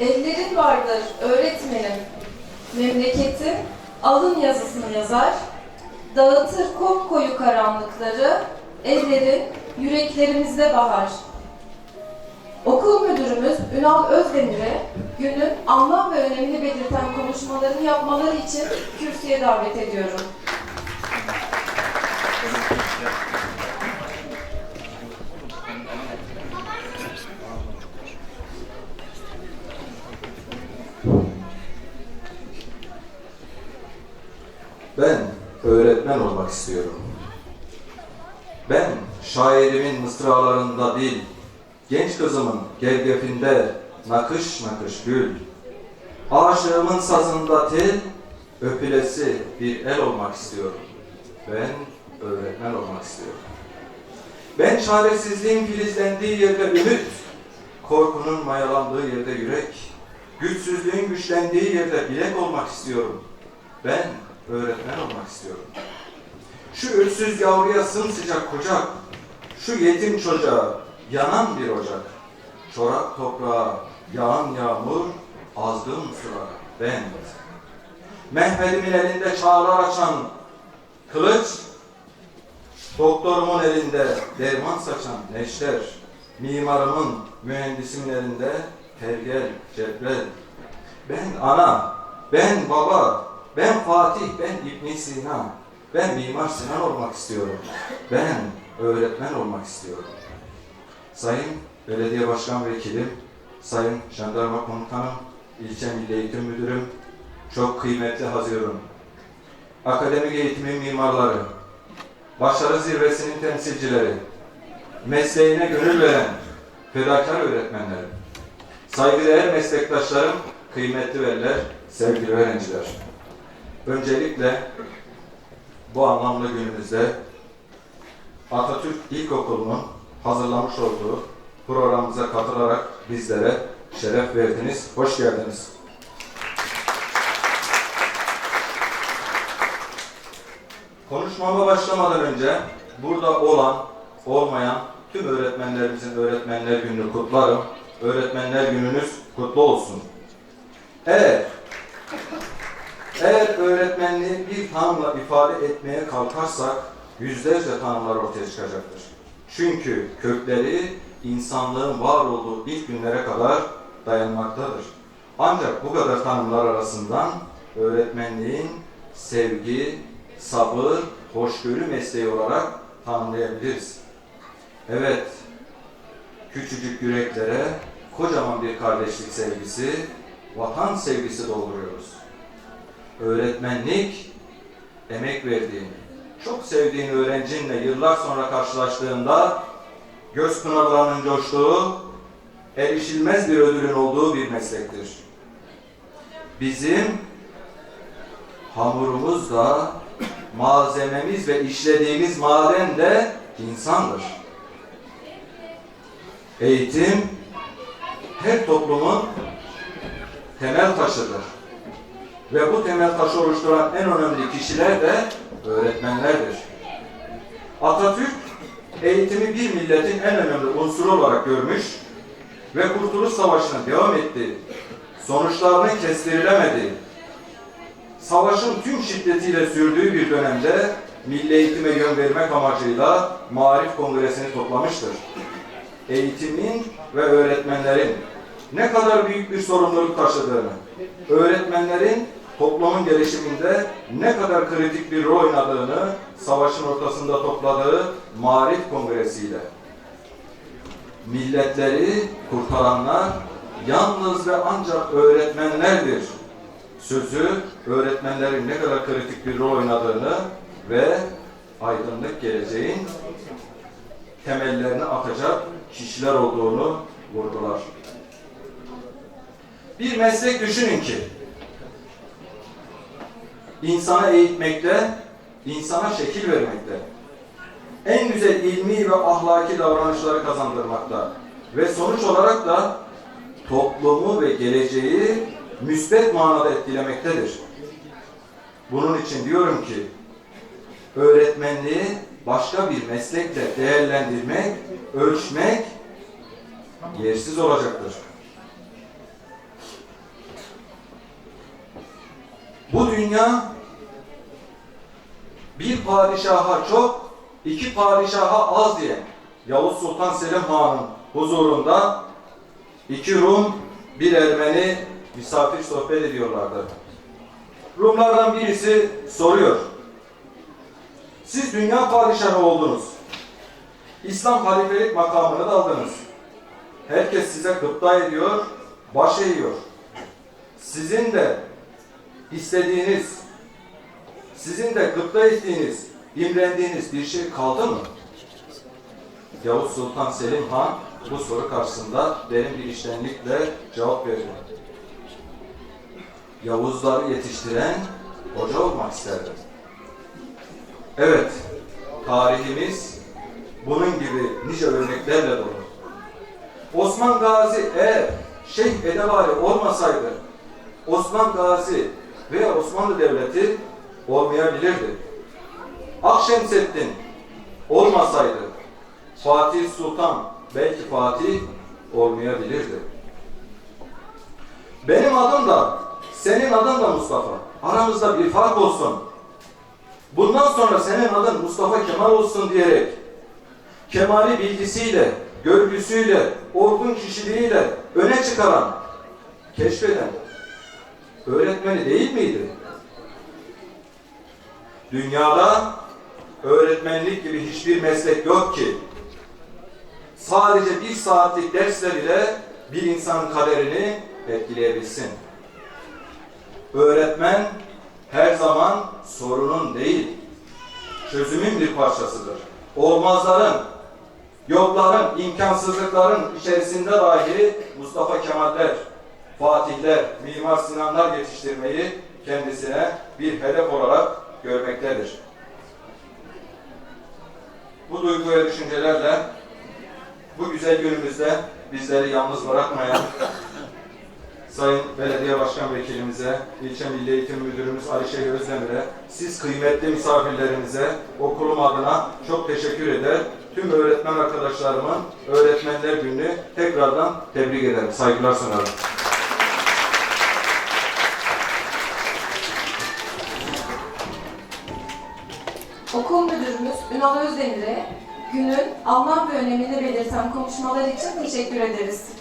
Ellerin vardır öğretmenim, memleketin alın yazısını yazar, dağıtır koyu karanlıkları, ellerin yüreklerimizde bahar. Okul müdürümüz Ünal Özdemir'e günün anlam ve önemini belirten konuşmalarını yapmaları için kürsüye davet ediyorum. Ben öğretmen olmak istiyorum. Ben şairimin mısralarında değil, genç kızımın gergefinde nakış nakış gül, aşığımın sazında tel, öpülesi bir el olmak istiyorum. Ben öğretmen olmak istiyorum. Ben çaresizliğin filizlendiği yerde ümit, korkunun mayalandığı yerde yürek, güçsüzlüğün güçlendiği yerde bilek olmak istiyorum. Ben öğretmen olmak istiyorum. Şu ölsüz yavruya sımsıcak kucak, şu yetim çocuğa yanan bir ocak, çorak toprağa yağan yağmur, azgın sulara ben. Mehmet'imin elinde çağlar açan kılıç, doktorumun elinde derman saçan neşter, mimarımın, mühendisimin elinde pergel, cebrel. Ben ana, ben baba, ben Fatih, ben İbn Sina, ben Mimar Sinan olmak istiyorum. Ben öğretmen olmak istiyorum. Sayın Belediye Başkan Vekilim, Sayın Jandarma Komutanım, İlçe Milli Eğitim Müdürüm, çok kıymetli hazırım. Akademik eğitimin mimarları, başarı zirvesinin temsilcileri, mesleğine gönül veren fedakar öğretmenlerim, saygıdeğer meslektaşlarım, kıymetli veliler, sevgili öğrenciler. Öncelikle bu anlamlı günümüzde Atatürk İlkokulu'nun hazırlamış olduğu programımıza katılarak bizlere şeref verdiniz. Hoş geldiniz. Konuşmama başlamadan önce burada olan, olmayan tüm öğretmenlerimizin öğretmenler gününü kutlarım. Öğretmenler gününüz kutlu olsun. Evet, eğer öğretmenliği bir tanımla ifade etmeye kalkarsak yüzlerce tanımlar ortaya çıkacaktır. Çünkü kökleri insanlığın var olduğu ilk günlere kadar dayanmaktadır. Ancak bu kadar tanımlar arasından öğretmenliğin sevgi, sabır, hoşgörü mesleği olarak tanımlayabiliriz. Evet, küçücük yüreklere kocaman bir kardeşlik sevgisi, vatan sevgisi dolduruyoruz öğretmenlik emek verdiğin, çok sevdiğin öğrencinle yıllar sonra karşılaştığında göz pınarlarının coştuğu, erişilmez bir ödülün olduğu bir meslektir. Bizim hamurumuz da, malzememiz ve işlediğimiz maden de insandır. Eğitim her toplumun temel taşıdır. Ve bu temel taşı oluşturan en önemli kişiler de öğretmenlerdir. Atatürk eğitimi bir milletin en önemli unsuru olarak görmüş ve Kurtuluş Savaşı'na devam etti. Sonuçlarının kestirilemedi. Savaşın tüm şiddetiyle sürdüğü bir dönemde milli eğitime yön vermek amacıyla Marif Kongresi'ni toplamıştır. Eğitimin ve öğretmenlerin ne kadar büyük bir sorumluluk taşıdığını, öğretmenlerin toplumun gelişiminde ne kadar kritik bir rol oynadığını savaşın ortasında topladığı Marif Kongresi ile milletleri kurtaranlar yalnız ve ancak öğretmenlerdir. Sözü öğretmenlerin ne kadar kritik bir rol oynadığını ve aydınlık geleceğin temellerini atacak kişiler olduğunu vurgular. Bir meslek düşünün ki insana eğitmekte, insana şekil vermekte, en güzel ilmi ve ahlaki davranışları kazandırmakta ve sonuç olarak da toplumu ve geleceği müsbet manada etkilemektedir. Bunun için diyorum ki öğretmenliği başka bir meslekle değerlendirmek, ölçmek yersiz olacaktır. Bu dünya bir padişaha çok, iki padişaha az diye Yavuz Sultan Selim Han'ın huzurunda iki Rum, bir Ermeni misafir sohbet ediyorlardı. Rumlardan birisi soruyor. Siz dünya padişahı oldunuz. İslam halifelik makamını da aldınız. Herkes size gıpta ediyor, baş eğiyor. Sizin de istediğiniz, sizin de gıpta ettiğiniz, imrendiğiniz bir şey kaldı mı? Yavuz Sultan Selim Han bu soru karşısında derin bir iştenlikle cevap verdi. Yavuzları yetiştiren hoca olmak isterdim. Evet, tarihimiz bunun gibi nice örneklerle dolu. Osman Gazi eğer Şeyh Edebari olmasaydı, Osman Gazi veya Osmanlı Devleti olmayabilirdi. Akşemseddin olmasaydı, Fatih Sultan belki Fatih olmayabilirdi. Benim adım da, senin adın da Mustafa. Aramızda bir fark olsun. Bundan sonra senin adın Mustafa Kemal olsun diyerek kemali bilgisiyle, görgüsüyle, olgun kişiliğiyle öne çıkaran, keşfeden öğretmeni değil miydi? Dünyada öğretmenlik gibi hiçbir meslek yok ki sadece bir saatlik dersle bile bir insanın kaderini etkileyebilsin. Öğretmen her zaman sorunun değil, çözümün bir parçasıdır. Olmazların, yokların, imkansızlıkların içerisinde dahi Mustafa Kemaller, Fatihler, Mimar Sinanlar yetiştirmeyi kendisine bir hedef olarak görmektedir. Bu duygu ve düşüncelerle bu güzel günümüzde bizleri yalnız bırakmayan Sayın Belediye Başkan Vekilimize, İlçe Milli Eğitim Müdürümüz Ayşe Özdemir'e, siz kıymetli misafirlerimize okulum adına çok teşekkür eder. Tüm öğretmen arkadaşlarımın Öğretmenler Günü'nü tekrardan tebrik ederim. Saygılar sunarım. Okul müdürümüz Ünal Özdemir'e günün anlam ve önemini belirten konuşmalar için teşekkür ederiz.